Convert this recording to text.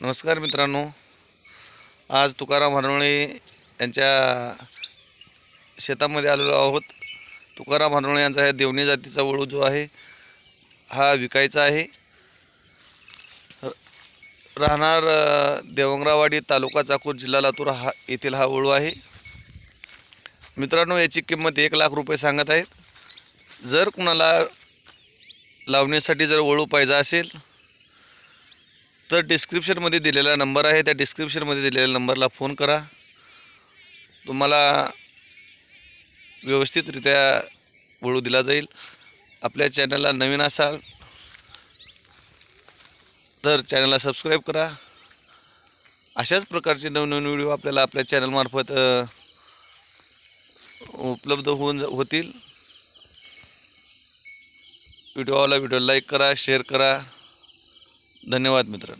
नमस्कार मित्रांनो. आज तुकाराम हरवळे यांच्या शेतामध्ये आलेलो आहोत. तुकाराम हरवळे यांचा ह्या देवणी जातीचा वळू जो आहे हा विकायचा आहे. राहणार देवंगरावाडी तालुका चाकूर जिल्हा लातूर हा येथील हा वळू आहे. मित्रांनो याची किंमत एक लाख रुपये सांगत आहेत. जर कुणाला लावणीसाठी जर वळू पाहिजे असेल तर डिस्क्रिप्शनमध्ये दिलेला नंबर आहे. त्या डिस्क्रिप्शनमध्ये दिलेल्या नंबरला फोन करा. तुम्हाला व्यवस्थितरित्या वळू दिला जाईल. आपल्या चॅनलला नवीन असाल तर चॅनलला सबस्क्राईब करा. अशाच प्रकारचे नवनवीन व्हिडिओ आपल्याला आपल्या चॅनलमार्फत उपलब्ध होऊन होतील. व्हिडिओला व्हिडिओ लाईक करा शेअर करा. धन्यवाद मित्रांनो.